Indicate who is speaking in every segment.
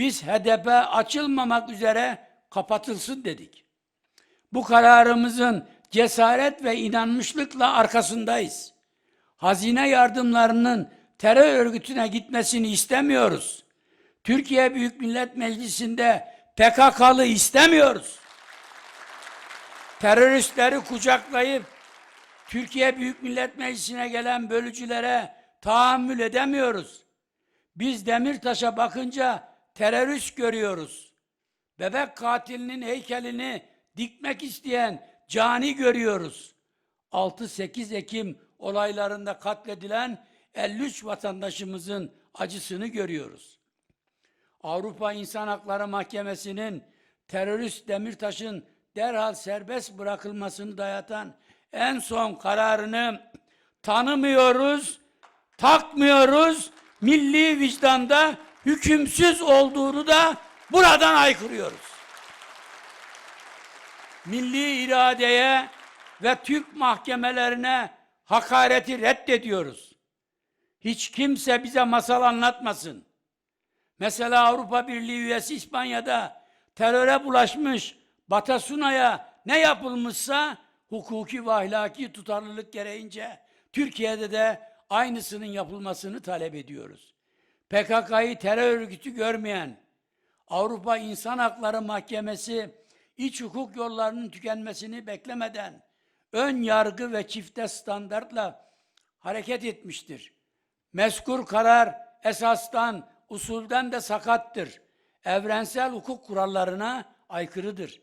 Speaker 1: Biz HDP açılmamak üzere kapatılsın dedik. Bu kararımızın cesaret ve inanmışlıkla arkasındayız. Hazine yardımlarının terör örgütüne gitmesini istemiyoruz. Türkiye Büyük Millet Meclisi'nde PKK'lı istemiyoruz. Teröristleri kucaklayıp Türkiye Büyük Millet Meclisi'ne gelen bölücülere tahammül edemiyoruz. Biz Demirtaş'a bakınca terörist görüyoruz. Bebek katilinin heykelini dikmek isteyen cani görüyoruz. 6-8 Ekim olaylarında katledilen 53 vatandaşımızın acısını görüyoruz. Avrupa İnsan Hakları Mahkemesi'nin terörist Demirtaş'ın derhal serbest bırakılmasını dayatan en son kararını tanımıyoruz, takmıyoruz, milli vicdanda hükümsüz olduğunu da buradan aykırıyoruz. Milli iradeye ve Türk mahkemelerine hakareti reddediyoruz. Hiç kimse bize masal anlatmasın. Mesela Avrupa Birliği üyesi İspanya'da teröre bulaşmış Batasuna'ya ne yapılmışsa hukuki ve ahlaki tutarlılık gereğince Türkiye'de de aynısının yapılmasını talep ediyoruz. PKK'yı terör örgütü görmeyen Avrupa İnsan Hakları Mahkemesi iç hukuk yollarının tükenmesini beklemeden ön yargı ve çifte standartla hareket etmiştir. Meskur karar esastan, usulden de sakattır. Evrensel hukuk kurallarına aykırıdır.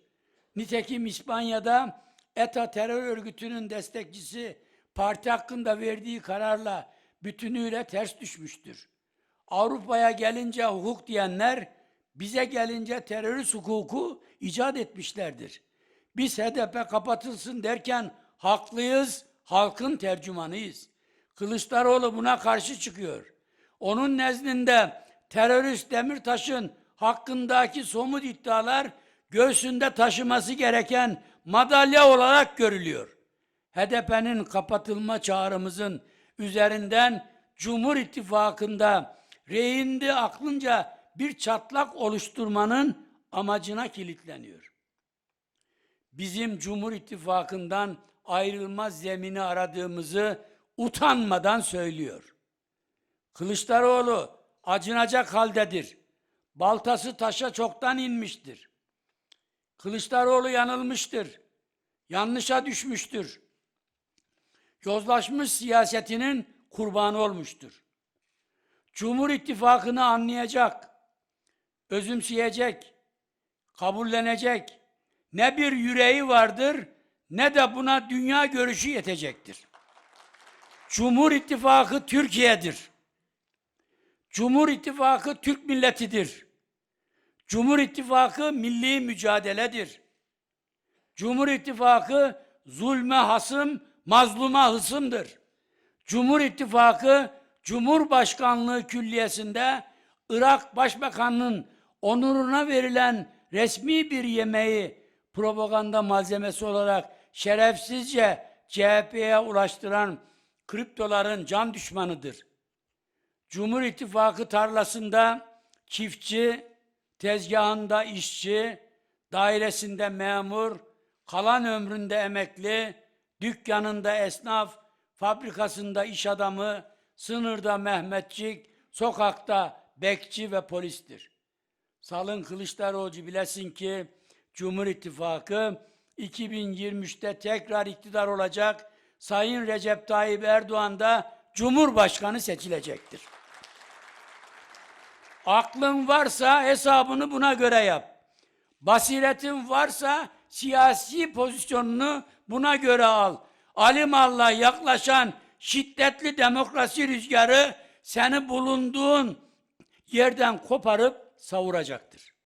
Speaker 1: Nitekim İspanya'da ETA terör örgütünün destekçisi parti hakkında verdiği kararla bütünüyle ters düşmüştür. Avrupa'ya gelince hukuk diyenler bize gelince terörist hukuku icat etmişlerdir. Biz HDP kapatılsın derken haklıyız, halkın tercümanıyız. Kılıçdaroğlu buna karşı çıkıyor. Onun nezdinde terörist Demirtaş'ın hakkındaki somut iddialar göğsünde taşıması gereken madalya olarak görülüyor. HDP'nin kapatılma çağrımızın üzerinden Cumhur İttifakı'nda reyinde aklınca bir çatlak oluşturmanın amacına kilitleniyor. Bizim Cumhur İttifakı'ndan ayrılma zemini aradığımızı utanmadan söylüyor. Kılıçdaroğlu acınacak haldedir. Baltası taşa çoktan inmiştir. Kılıçdaroğlu yanılmıştır. Yanlışa düşmüştür. Yozlaşmış siyasetinin kurbanı olmuştur. Cumhur İttifakı'nı anlayacak, özümseyecek, kabullenecek ne bir yüreği vardır ne de buna dünya görüşü yetecektir. Cumhur İttifakı Türkiye'dir. Cumhur İttifakı Türk milletidir. Cumhur İttifakı milli mücadeledir. Cumhur İttifakı zulme hasım, mazluma hısımdır. Cumhur İttifakı Cumhurbaşkanlığı Külliyesi'nde Irak Başbakanı'nın onuruna verilen resmi bir yemeği propaganda malzemesi olarak şerefsizce CHP'ye ulaştıran kriptoların can düşmanıdır. Cumhur İttifakı tarlasında çiftçi, tezgahında işçi, dairesinde memur, kalan ömründe emekli, dükkanında esnaf, fabrikasında iş adamı, sınırda Mehmetçik, sokakta bekçi ve polistir. Salın Kılıçdaroğlu bilesin ki Cumhur İttifakı 2023'te tekrar iktidar olacak. Sayın Recep Tayyip Erdoğan da Cumhurbaşkanı seçilecektir. Aklın varsa hesabını buna göre yap. Basiretin varsa siyasi pozisyonunu buna göre al. Alimallah yaklaşan şiddetli demokrasi rüzgarı seni bulunduğun yerden koparıp savuracaktır.